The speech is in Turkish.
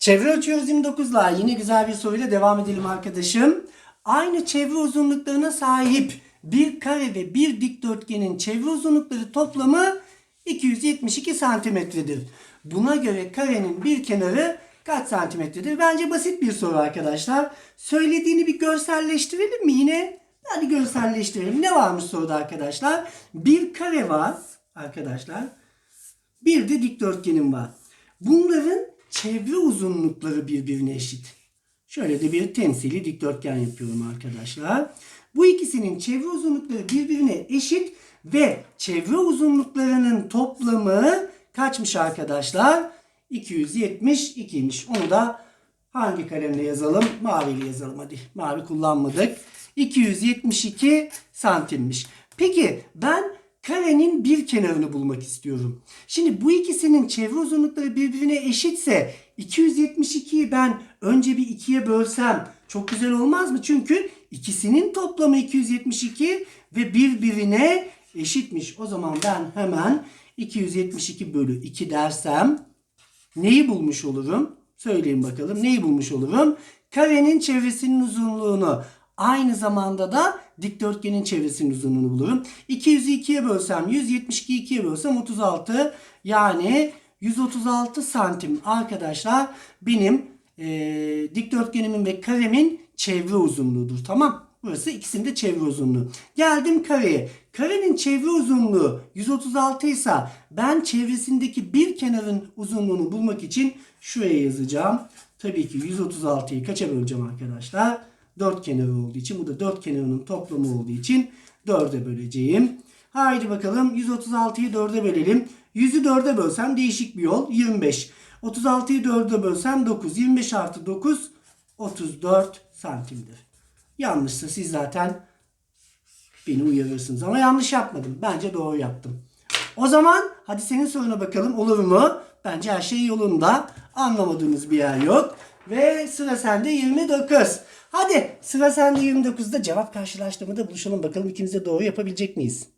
Çevre ölçüyoruz 29'la yine güzel bir soruyla devam edelim arkadaşım. Aynı çevre uzunluklarına sahip bir kare ve bir dikdörtgenin çevre uzunlukları toplamı 272 santimetredir. Buna göre karenin bir kenarı kaç santimetredir? Bence basit bir soru arkadaşlar. Söylediğini bir görselleştirelim mi yine? Hadi görselleştirelim. Ne varmış soruda arkadaşlar? Bir kare var arkadaşlar. Bir de dikdörtgenim var. Bunların çevre uzunlukları birbirine eşit. Şöyle de bir temsili dikdörtgen yapıyorum arkadaşlar. Bu ikisinin çevre uzunlukları birbirine eşit ve çevre uzunluklarının toplamı kaçmış arkadaşlar? 272'ymiş. Onu da hangi kalemle yazalım? Maviyle yazalım hadi. Mavi kullanmadık. 272 santimmiş. Peki ben karenin bir kenarını bulmak istiyorum. Şimdi bu ikisinin çevre uzunlukları birbirine eşitse 272'yi ben önce bir ikiye bölsem çok güzel olmaz mı? Çünkü ikisinin toplamı 272 ve birbirine eşitmiş. O zaman ben hemen 272 bölü 2 dersem neyi bulmuş olurum? Söyleyin bakalım neyi bulmuş olurum? Karenin çevresinin uzunluğunu aynı zamanda da dikdörtgenin çevresinin uzunluğunu bulurum. 200'ü 2'ye bölsem 172'yi 2'ye bölsem 36 yani 136 santim arkadaşlar benim eee, dikdörtgenimin ve karemin çevre uzunluğudur. Tamam. Burası ikisinin de çevre uzunluğu. Geldim kareye. Karenin çevre uzunluğu 136 ise ben çevresindeki bir kenarın uzunluğunu bulmak için şuraya yazacağım. Tabii ki 136'yı kaça böleceğim arkadaşlar? 4 kenarı olduğu için bu da 4 kenarının toplamı olduğu için 4'e böleceğim. Haydi bakalım 136'yı 4'e bölelim. 100'ü 4'e bölsem değişik bir yol 25. 36'yı 4'e bölsem 9. 25 artı 9 34 santimdir. Yanlışsa siz zaten beni uyarırsınız ama yanlış yapmadım. Bence doğru yaptım. O zaman hadi senin soruna bakalım olur mu? Bence her şey yolunda. Anlamadığımız bir yer yok. Ve sıra sende 29. Hadi sıra sende 29'da cevap karşılaştırmada buluşalım bakalım ikimiz de doğru yapabilecek miyiz?